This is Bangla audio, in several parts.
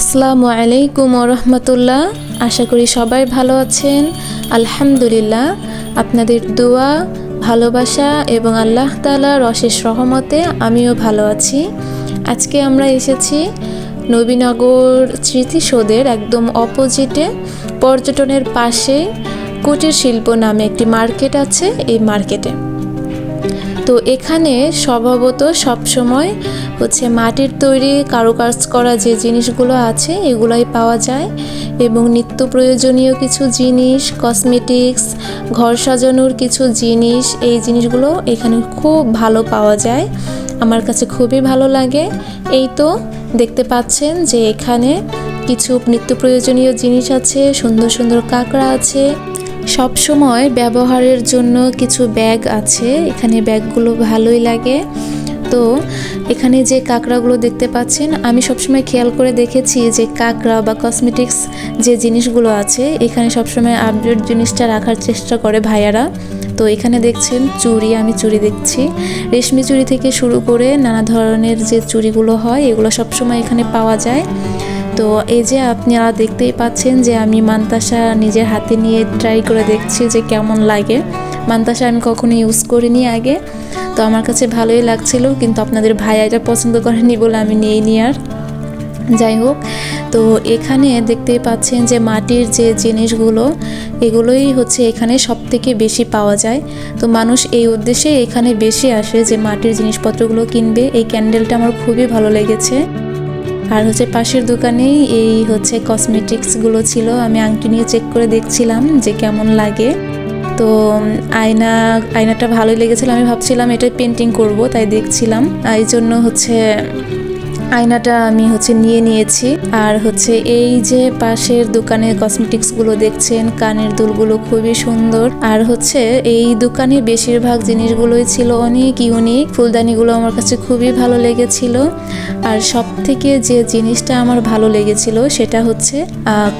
আসসালামু আলাইকুম রহমতুল্লাহ। আশা করি সবাই ভালো আছেন। আলহামদুলিল্লাহ, আপনাদের দোয়া, ভালোবাসা এবং আল্লাহ তালার অশেষ রহমতে আমিও ভালো আছি। আজকে আমরা এসেছি নবীনগর স্মৃতিসৌধের একদম অপোজিটে, পর্যটনের পাশে কুটির শিল্প নামে একটি মার্কেট আছে। এই মার্কেটে তো এখানে স্বভাবত সবসময় হচ্ছে মাটির তৈরি কারুকাজ করা যে জিনিসগুলো আছে, এগুলোই পাওয়া যায় এবং নিত্য প্রয়োজনীয় কিছু জিনিস কসমেটিক্স ঘর সাজানোর কিছু জিনিস, এই জিনিসগুলো এখানে খুব ভালো পাওয়া যায়। আমার কাছে খুবই ভালো লাগে। এই তো দেখতে পাচ্ছেন যে এখানে কিছু নিত্য প্রয়োজনীয় জিনিস আছে, সুন্দর সুন্দর কাঁকড়া আছে সব সময় ব্যবহারের জন্য কিছু ব্যাগ আছে। এখানে ব্যাগগুলো ভালোই লাগে। তো এখানে যে কাঁকড়াগুলো দেখতে পাচ্ছেন, আমি সবসময় খেয়াল করে দেখেছি যে কাঁকড়া বা কসমেটিক্স যে জিনিসগুলো আছে, এখানে সবসময় আপডেট জিনিসটা রাখার চেষ্টা করে ভাইয়ারা। তো এখানে দেখছেন চুড়ি, আমি চুড়ি দেখছি। রেশমি চুড়ি থেকে শুরু করে নানা ধরনের যে চুড়িগুলো হয়, এগুলো সবসময় এখানে পাওয়া যায়। তো এই যে আপনারা দেখতেই পাচ্ছেন যে আমি মান্তাসা নিজের হাতে নিয়ে ট্রাই করে দেখছি যে কেমন লাগে। মান্তাসা আমি কখনো ইউজ করিনি আগে, তো আমার কাছে ভালোই লাগছিল, কিন্তু আপনাদের ভাইয়া এটা পছন্দ করেনি বলে আমি নিয়ে নি আর। যাই হোক, তো এখানে দেখতেই পাচ্ছেন যে মাটির যে জিনিসগুলো, এগুলোই হচ্ছে এখানে সব থেকে বেশি পাওয়া যায়। তো মানুষ এই উদ্দেশ্যে এখানে বেশি আসে যে মাটির জিনিসপত্রগুলো কিনবে। এই ক্যান্ডেলটা আমার খুবই ভালো লেগেছে। আর হচ্ছে পাশের দোকানেই এই হচ্ছে কসমেটিক্সগুলো ছিল। আমি আংটি নিয়ে চেক করে দেখছিলাম যে কেমন লাগে। তো আয়না, আয়নাটা ভালোই লেগেছিল। আমি ভাবছিলাম এটা পেন্টিং করব, তাই দেখছিলাম। এই জন্য হচ্ছে আয়নাটা আমি হচ্ছে নিয়ে নিয়েছি। আর হচ্ছে এই যে পাশের দোকানের কসমেটিক্সগুলো দেখছেন, কানের দুলগুলো খুবই সুন্দর। আর হচ্ছে এই দোকানে বেশিরভাগ জিনিসগুলোই ছিল অনেক ইউনিক ফুলদানিগুলো আমার কাছে খুবই ভালো লেগেছিল। আর সব থেকে যে জিনিসটা আমার ভালো লেগেছিল সেটা হচ্ছে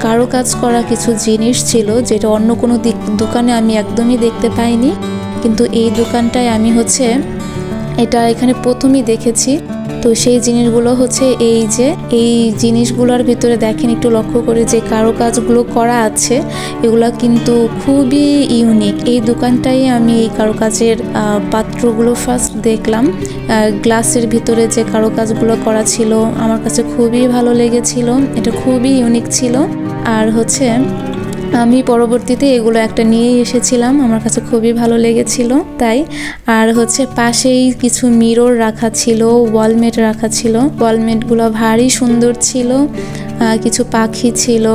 কারও কাজ করা কিছু জিনিস ছিল যেটা অন্য কোনো দিক দোকানে আমি একদমই দেখতে পাইনি। কিন্তু এই দোকানটায় আমি হচ্ছে, এটা এখানে প্রথমেই দেখেছি। তো সেই জিনিসগুলো হচ্ছে এই যে, এই জিনিসগুলোর ভিতরে দেখেন একটু লক্ষ্য করে যে কারও কাজগুলো করা আছে, এগুলো কিন্তু খুবই ইউনিক এই দোকানটাই আমি এই কারও কাজের পাত্রগুলো ফার্স্ট দেখলাম। গ্লাসের ভিতরে যে কারও কাজগুলো করা ছিল, আমার কাছে খুবই ভালো লেগেছিল। এটা খুবই ইউনিক ছিল। আর হচ্ছে আমি পরবর্তীতে এগুলো একটা নিয়ে এসেছিলাম। আমার কাছে খুবই ভালো লেগেছিল, তাই। আর হচ্ছে পাশেই কিছু মিরর রাখা ছিল ওয়ালমেট রাখা ছিল। ওয়ালমেটগুলো ভারী সুন্দর ছিল। কিছু পাখি ছিল,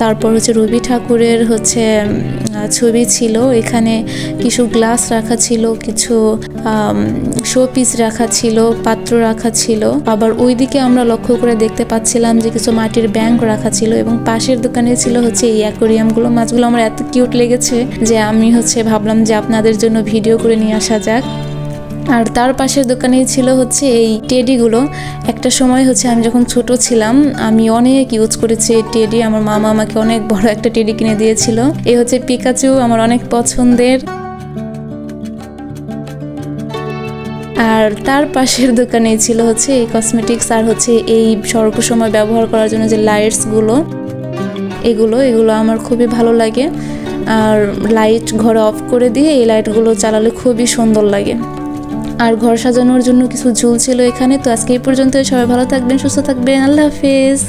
তারপর হচ্ছে রবি ঠাকুরের হচ্ছে ছবি ছিল, এখানে কিছু গ্লাস রাখা ছিল, কিছু শো পিস রাখা ছিল, পাত্র রাখা ছিল। আবার ওইদিকে আমরা লক্ষ্য করে দেখতে পাচ্ছিলাম যে কিছু মাটির ব্যাংক রাখা ছিল এবং পাশের দোকানে ছিল হচ্ছে এই অ্যাকোরিয়ামগুলো। মাছগুলো আমার এত কিউট লেগেছে যে আমি হচ্ছে ভাবলাম যে আপনাদের জন্য ভিডিও করে নিয়ে আসা যাক। আর তার পাশের দোকানেই ছিল হচ্ছে এই টেডিগুলো। একটা সময় হচ্ছে আমি যখন ছোট ছিলাম, আমি অনেক ইউজ করেছি এই টেডি। আমার মামা আমাকে অনেক বড় একটা টেডি কিনে দিয়েছিল। এই হচ্ছে পিকাচু, আমার অনেক পছন্দের। আর তার পাশের দোকানেই ছিল হচ্ছে এই কসমেটিক্স আর হচ্ছে এই স্বল্প সময় ব্যবহার করার জন্য যে লাইটসগুলো এগুলো এগুলো আমার খুবই ভালো লাগে। আর লাইট ঘরে অফ করে দিয়ে এই লাইটগুলো চালালে খুবই সুন্দর লাগে। আর ঘর সাজানোর জন্য কিছু ঝুল ছিল এখানে, তো আজকে এই পর্যন্ত সবাই ভালো থাকবেন, সুস্থ থাকবেন। আল্লাহ হাফিজ।